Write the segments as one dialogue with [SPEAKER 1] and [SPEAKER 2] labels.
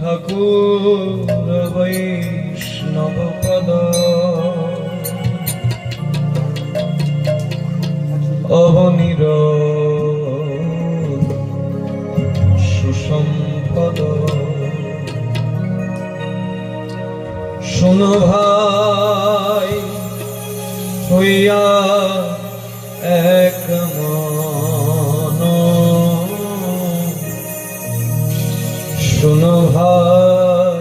[SPEAKER 1] ঠাকুর বৈষ্ণব পদ। অবনির সুসম্পদ। শোনো ভাই হইয়া শোনো ভাই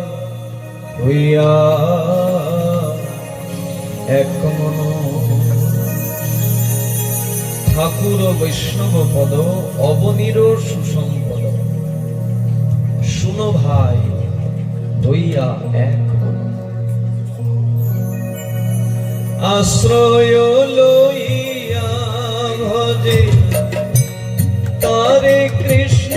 [SPEAKER 1] ঠাকুর বৈষ্ণব পদ অবনির সুসম্পদ। শুনো ভাই, হইয়া এক আশ্রয় লইয়া ভজে, তারে কৃষ্ণ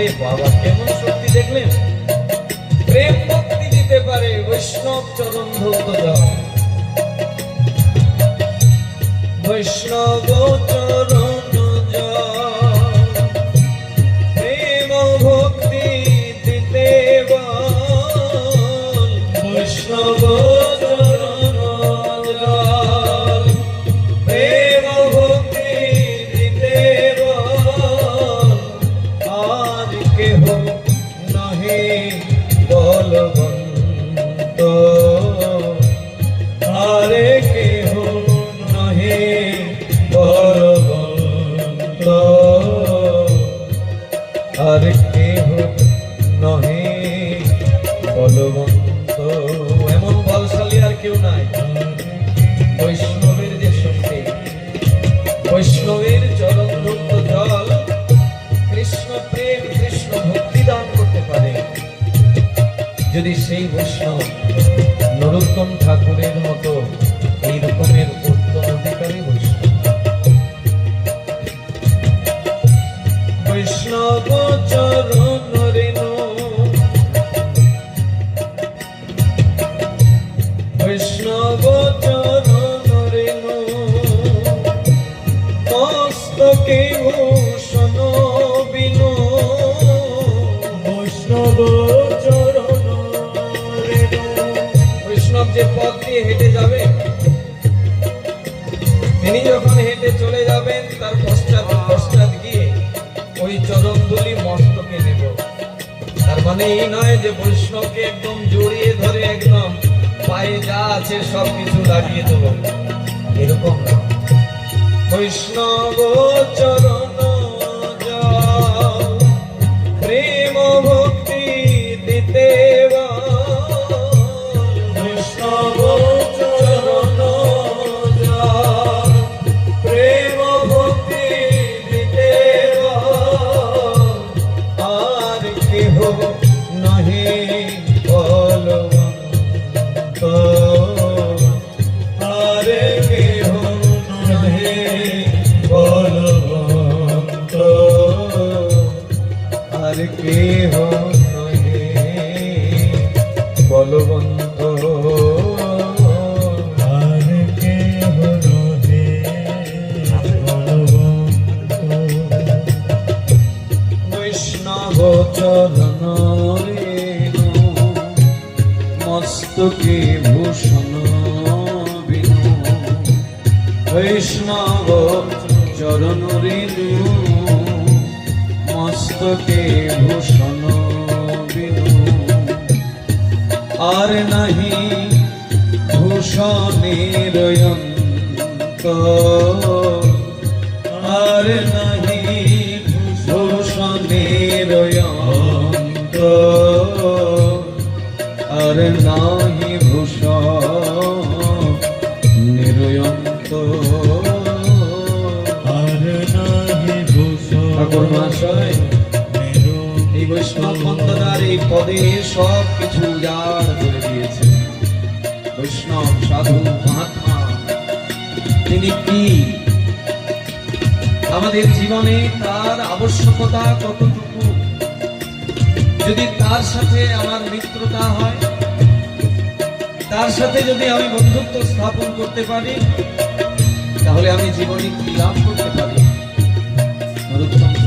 [SPEAKER 1] ওরে বাবা কেমন শক্তি দেখলেন? প্রেম ভক্তি দিতে পারে বৈষ্ণব চরণ ভক্ত বৈষ্ণব চরণ বৈষ্ণবের ধূপ্ত জল, কৃষ্ণ প্রেম, কৃষ্ণ ভক্তি দান করতে পারে। যদি সেই বৈষ্ণব নরোত্তম ঠাকুরের মতো এই রকমের উত্তম অধিকারী বৈষ্ণব। বৈষ্ণব চরণ রেণু। বৈষ্ণব ভূষণ বিনু।
[SPEAKER 2] বৈষ্ণব চরণ
[SPEAKER 1] বৈষ্ণব যে পথ দিয়ে হেঁটে যাবে, তিনি যখন হেঁটে চলে যাবেন, তার পশ্চাৎ পশ্চাৎ গিয়ে ওই চরণগুলি মস্তকে নেব। তার মানে এই নয় যে বৈষ্ণবকে একদম জড়িয়ে ধরে একদম পায়ে যা আছে সব কিছু লাগিয়ে দেব। এরকম না বৈষ্ণব চরণ যাও। প্রেম ভক্তি দিতে বৈষ্ণব চরণ যাও। প্রেম ভক্তি দিতে আরে কেহ নহে বলবন্ত কেহ নহে
[SPEAKER 2] আর কেহ নহে
[SPEAKER 1] বৈষ্ণব চরণ মস্তকে ভূষণ বিনু। বৈষ্ণব চরণ রেণু মস্তকে ভূষণ বিনু। আর নাহি ভূষণের আর নাহি ভূষণের আর নাহি ভূষণ পদে সব কিছু উজাড় করে দিয়েছে। বৈষ্ণব সাধু মহাত্মা, তিনি কি? আমাদের জীবনে তার আবশ্যকতা কতটুকু? যদি তার সাথে আমার মিত্রতা হয়, তার সাথে যদি আমি বন্ধুত্ব স্থাপন করতে পারি, তাহলে আমি জীবনে কি লাভ করতে পারি? নরোত্তম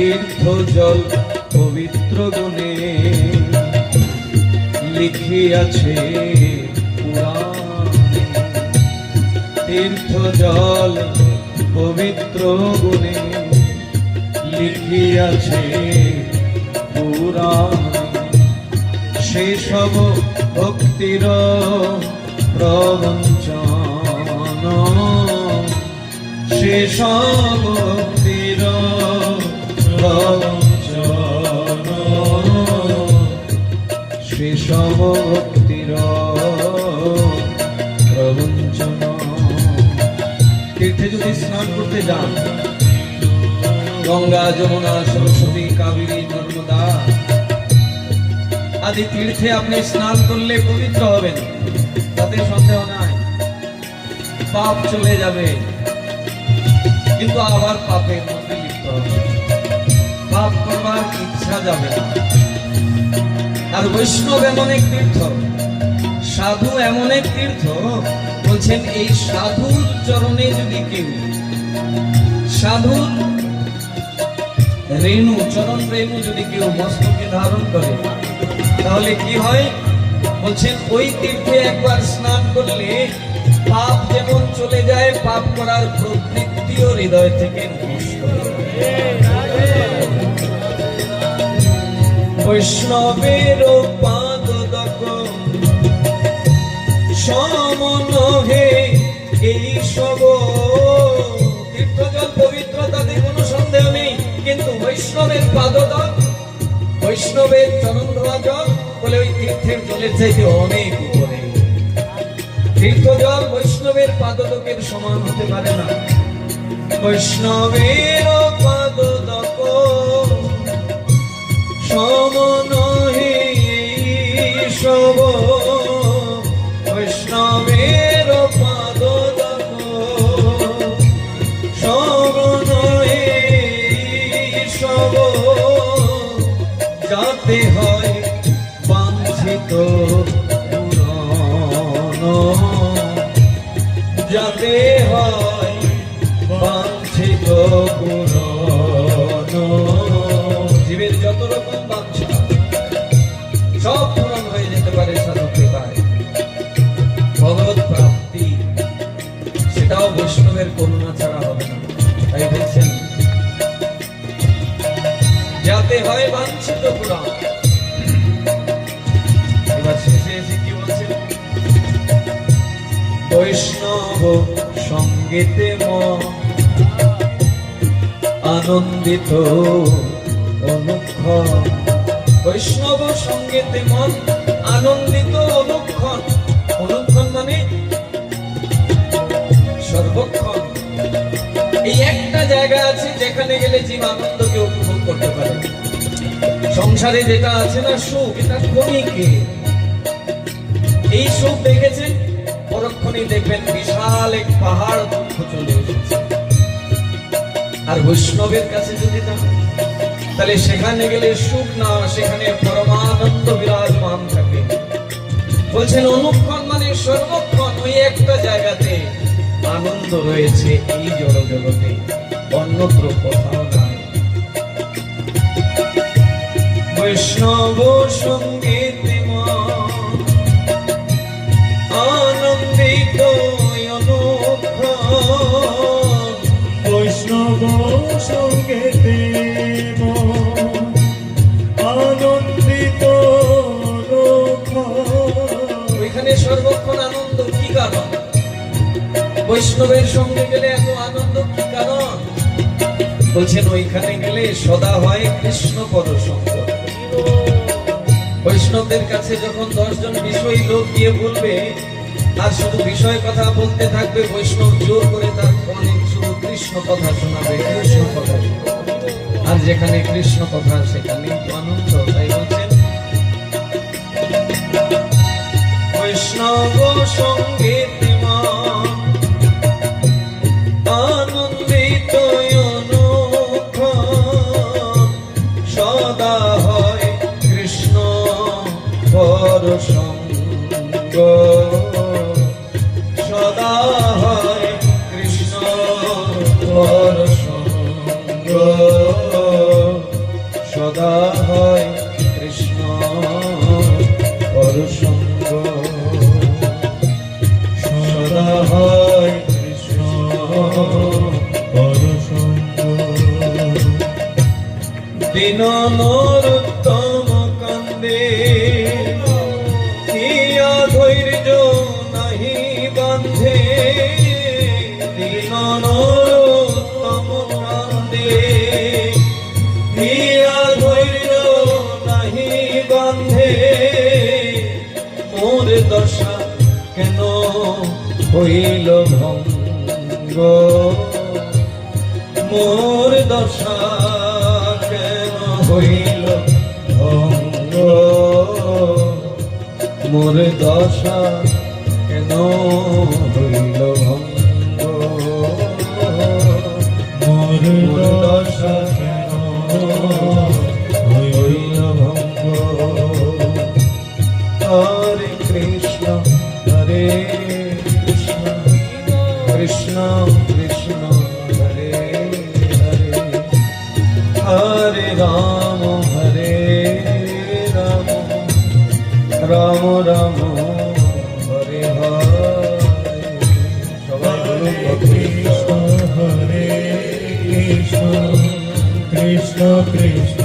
[SPEAKER 1] তীর্থ জল পবিত্র গুণে লিখিয়াছে তীর্থ জল পবিত্র গুণে লিখিয়াছে পুরাণে। সেসব ভক্তির প্রবঞ্চন। সেসব ভক্তির ভক্তির প্রবঞ্চন তীর্থে যদি স্নান করতে যান গঙ্গা যমুনা সরস্বতী কাবেরী নর্মদা। আদি তীর্থে আপনি স্নান করলে পবিত্র হবেন। তাতে সন্দেহ নাই পাপ চলে যাবে কিন্তু আবার হবে পাপ করবার ইচ্ছা যাবে না। আর বৈষ্ণব এমন এক তীর্থ। সাধু এমন এক তীর্থ, বলছেন এই সাধুর চরণে যদি কেউ সাধুর রেণু, চরণ রেণু যদি কেউ মস্তকে ধারণ করে, তাহলে কি হয়? বলছেন ওই তীর্থে একবার স্নান করলে পাপ যেমন চলে যায়, পাপ করার প্রবৃত্তিও হৃদয় থেকে নষ্ট হয়ে। বৈষ্ণবের পাদ হে এই সব তীর্থজল কোনো সন্দেহ নেই, কিন্তু বৈষ্ণবের পাদদক বৈষ্ণবের চরণ বলে ওই তীর্থের জলের চাইতে অনেক উপরে। তীর্থ বৈষ্ণবের পাদদকের সমান হতে পারে না। বৈষ্ণবের সমন বৈষ্ণবের করুণা ছাড়া হবে না। তাই বলছেন, যাতে হয় বাঞ্ছিত পুরাণ। বৈষ্ণব সঙ্গীতে মন আনন্দিত অনুক্ষণ। বৈষ্ণব সঙ্গীতে মন আনন্দিত অনুক্ষণ। এই একটা জায়গা আছে, যেখানে গেলে জীব আনন্দকে উপভোগ করতে পারে। সংসারে যেটা আছে না সুখ, এটা ক্ষণিকে। এই সুখ দেখেছেন? পরক্ষণেই দেখবেন বিশাল এক পাহাড় দুঃখ চলে এসেছে। আর বৈষ্ণবের কাছে যদি না, তাহলে সেখানে গেলে সুখ না, সেখানে পরমানন্দ বিরাজমান থাকে। বলছেন, অনুক্ষণ মানে সর্বক্ষণ ওই একটা জায়গাতে আনন্দ রয়েছে এই জনজগতে অন্যত্র কোথাও নাই। বৈষ্ণব সংগীত বৈষ্ণবের সঙ্গে গেলে এত আনন্দ কি কারণ? বলছেন, ওইখানে গেলে সদা হয় কৃষ্ণ পদ সঙ্গ বৈষ্ণবদের কাছে যখন দশজন বিষয়ী লোক গিয়ে বলবে, আর শুধু বিষয় কথা বলতে থাকবে, বৈষ্ণব জোর করে তার কানে শুধু কৃষ্ণ কথা শোনাবে, কৃষ্ণ কথা আর যেখানে কৃষ্ণ কথা, সেখানে আনন্দ, তাই বলছেন। বৈষ্ণব সংগীত দিন নরোত্তম কান্দে। হিয়া ধৈর্য নাহি বান্ধে দিন নরোত্তম কান্দে। হিয়া ধৈর্য নাহি বান্ধে, মোর দশা কেন হইল ভঙ্গ? মোর দশা হইল ভঙ্গ। মোর দশা কেন হইল ভঙ্গ?
[SPEAKER 2] মোর
[SPEAKER 1] দশা কেন হইল ভঙ্গ? কৃষ্ণ কৃষ্ণ। রাম রাম হরে হরে। সবাই
[SPEAKER 2] কৃষ্ণ হরে কৃষ্ণ। কৃষ্ণ
[SPEAKER 1] কৃষ্ণ।